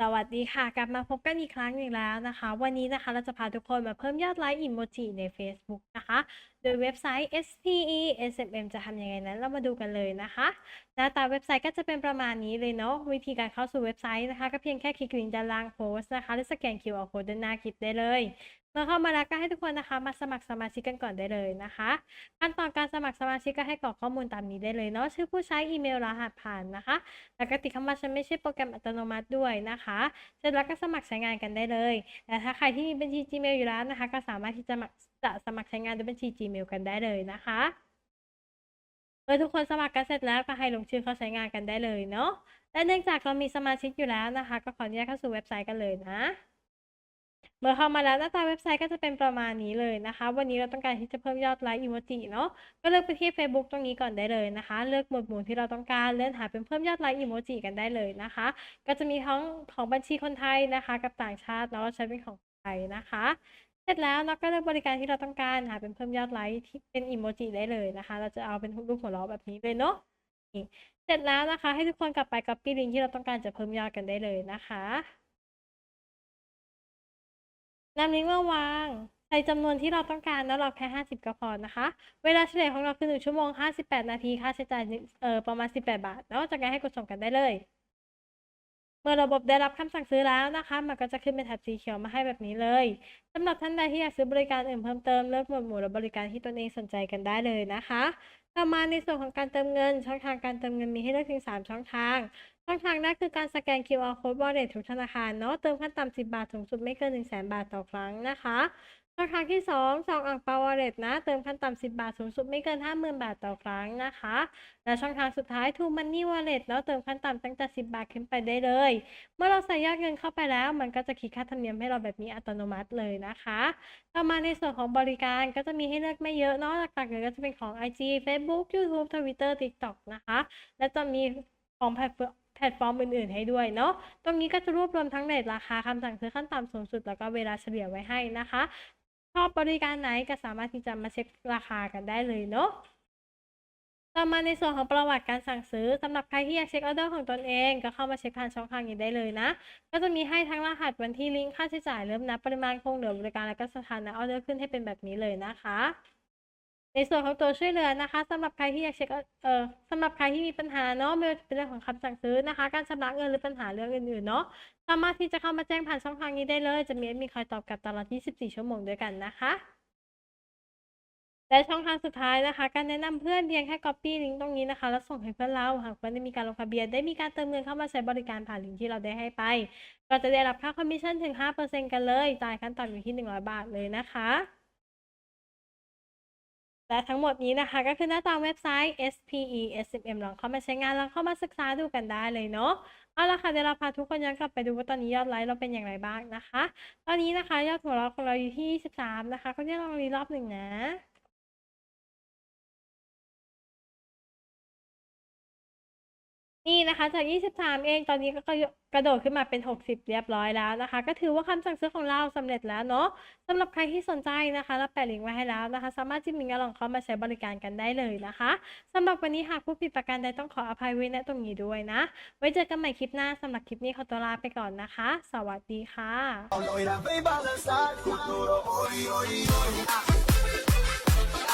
สวัสดีค่ะ กลับมาพบกันอีกครั้งหนึ่งแล้วนะคะ วันนี้นะคะเราจะพาทุกคนมาเพิ่มยอดไลค์อิโมจิใน Facebook นะคะ ดยเว็บไซต์ SPE SMM จะทำยังไงนั้นเรามาดูกันเลยนะคะ หน้าตาเว็บไซต์ก็จะเป็นประมาณนี้เลยเนาะวิธีการเข้าสู่เว็บไซต์นะคะ ก็เพียงแค่คลิกลิงก์ด้านล่างโพสต์นะคะหรือสแกน QR code ด้านหน้าคลิปได้เลย เมื่อเข้ามาแล้วก็ให้ทุกคนนะคะ มาสมัครสมาชิกกันก่อนได้เลยนะคะขั้นตอนการสมัครสมาชิกก็ให้กรอกข้อมูลตามนี้ได้เลยเนาะชื่อผู้ใช้อีเมลรหัสผ่านนะคะแล้วก็ติดคำว่าฉันไม่ใช่โปรแกรมอัตโนมัติด้วยนะคะเสร็จแล้วก็สมัครใช้งานกันได้เลยแต่ถ้าใครที่มีบัญชี Gmail อยู่แล้วนะคะ ก็สามารถที่จะมาจะสมัครใช้งานด้วยบัญชี Gmail กันได้เลยนะคะเมื่อทุกคนสมัครกันเสร็จแล้วก็ให้ลงชื่อเข้าใช้งานกันได้เลยเนาะและเนื่องจากเรามีสมาชิกอยู่แล้วนะคะ ก็ขออนุญาตเข้าสู่เว็บไซต์กันเลยนะ เมื่อเข้ามาแล้วหน้าตาเว็บไซต์ก็จะเป็นประมาณนี้เลยนะคะ วันนี้เราต้องการที่จะเพิ่มยอดไลค์อีโมจิเนาะก็เลือกไปที่ Facebook ตรงนี้ก่อนได้เลยนะคะ เลือกหมวดหมู่ที่เราต้องการเลื่อนหาเป็นเพิ่มยอดไลค์อีโมจิกันได้เลยนะคะ ก็จะมีทั้งของบัญชีคนไทยนะคะ กับต่างชาติแล้วเราใช้เป็นของไทยนะคะ เสร็จแล้วเราก็เลือกบริการที่เราต้องการหาเป็นเพิ่มยอดไลค์ที่เป็นอีโมจิได้เลยนะคะ เราจะเอาเป็นรูปหัวเราะแบบนี้เลยเนาะเสร็จแล้วนะคะ ให้ทุกคนกลับไป copy ลิงก์ที่เราต้องการจะเพิ่มยอดกันได้เลยนะคะนำลิงก์มาวางใส่จำนวนที่เราต้องการแล้วเราแค่ 50 ก็พอนะคะ เวลาเฉลี่ยของเราคือ 1 ชั่วโมง 58 นาที ค่าใช้จ่ายเอ่อประมาณ 18 บาท แล้วจากนั้นให้กดส่งกันได้เลย มื่อระบบได้รับคำสั่งซื้อแล้วนะคะ มันก็จะขึ้นเป็นแถบสีเขียวมาให้แบบนี้เลยสำหรับท่านใดที่อยากซื้อบริการอื่นเพิ่มเติมเลือกหมวดหมู่และบริการที่ตนเองสนใจกันได้เลยนะคะ ต่อมาในส่วนของการเติมเงิน ช่องทางการเติมเงินมีให้เลือกถึง 3 ช่องทาง ช่องทางแรกคือการสแกน QR code wallet ทุกธนาคารเนาะเติมขั้นต่ำ10 บาทสูงสุดไม่เกิน 1 0 0 0 0แบาทต่อครั้งนะคะช่องทางที่2สองอ่างเปา wallet นะ เติมขั้นต่ำ10 บาทสูงสุดไม่เกิน 50,000 บาทต่อครั้งนะคะ และช่องทางสุดท้าย True Money Wallet เนาะเติมขั้นต่ำตั้งแต่ 10 บาทขึ้นไปได้เลย เมื่อเราใส่ยอดเงินเข้าไปแล้ว มันก็จะคิดค่าธรรมเนียมให้เราแบบนี้อัตโนมัติเลยนะคะต่อมาในส่วนของบริการก็จะมีให้เลือกไม่เยอะเนาะหลักๆเลยก็จะเป็นของ IG Facebook YouTube Twitter TikTok นะคะ และจะมีของแพลตฟอร์ม แพลตฟอร์มอื่นๆ ให้ด้วยเนาะ ตรงนี้ก็จะรวบรวมทั้งเรทราคาคำสั่งซื้อขั้นต่ำสูงสุด แล้วก็เวลาเฉลี่ยไว้ให้นะคะ ชอบบริการไหนก็สามารถที่จะมาเช็คราคากันได้เลยเนาะต่อมาในส่วนของประวัติการสั่งซื้อสำหรับใครที่อยากเช็คออเดอร์ของตนเอง ก็เข้ามาเช็คผ่านช่องทางนี้ได้เลยนะ ก็จะมีให้ทั้งรหัสวันที่ลิงก์ค่าใช้จ่ายเริ่มนับปริมาณคงเหลือบริการและก็สถานะออเดอร์ขึ้นให้เป็นแบบนี้เลยนะคะ ในส่วนของตัวช่วยเหลือนะคะสำหรับใครที่อยากเช็คเอ่อสำหรับใครที่มีปัญหาเนาะไม่ว่าจะเป็นเรื่องของคำสั่งซื้อนะคะ การชำระเงินหรือปัญหาเรื่องอื่นๆเนาะสามารถที่จะเข้ามาแจ้งผ่านช่องทางนี้ได้เลย จะมีมีคอยตอบกลับตลอด 24 ชั่วโมงด้วยกันนะคะและช่องทางสุดท้ายนะคะ การแนะนำเพื่อนเพียงแค่ copy ลิงก์ตรงนี้นะคะ แล้วส่งให้เพื่อนเรา หากเพื่อนได้มีการลงทะเบียน ได้มีการเติมเงินเข้ามาใช้บริการผ่านลิงก์ที่เราได้ให้ไป ก็จะได้รับค่าคอมมิชชั่นถึง 5%กันเลย จ่ายขั้นต่ำอยู่ที่ 100 บาทเลยนะคะ และทั้งหมดนี้นะคะก็คือหน้าตาเว็บไซต์ SPE SMM ลองเข้ามาใช้งานลองเข้ามาศึกษาดูกันได้เลยเนาะเอาละค่ะเดี๋ยวเราพาทุกคนย้อนกลับไปดูว่าตอนนี้ยอดไลค์เราเป็นอย่างไรบ้างนะคะ ตอนนี้นะคะยอดหัวเราะของเราอยู่ที่23นะคะก็จะลองรีรอบหนึ่งนะ นี่นะคะจาก 23 เองตอนนี้ก็กระโดดขึ้นมาเป็น 60 เรียบร้อยแล้วนะคะ ก็ถือว่าคำสั่งซื้อของเราสำเร็จแล้วเนาะสำหรับใครที่สนใจนะคะเราแปะลิงก์ไว้ให้แล้วนะคะ สามารถจิ้มลิงก์ลองเข้ามาใช้บริการกันได้เลยนะคะสำหรับวันนี้หากผู้ผิดประการใดต้องขออภัยไว้ณตรงนี้ด้วยนะ ไว้เจอกันใหม่คลิปหน้าสำหรับคลิปนี้ขอตัวลาไปก่อนนะคะ สวัสดีค่ะ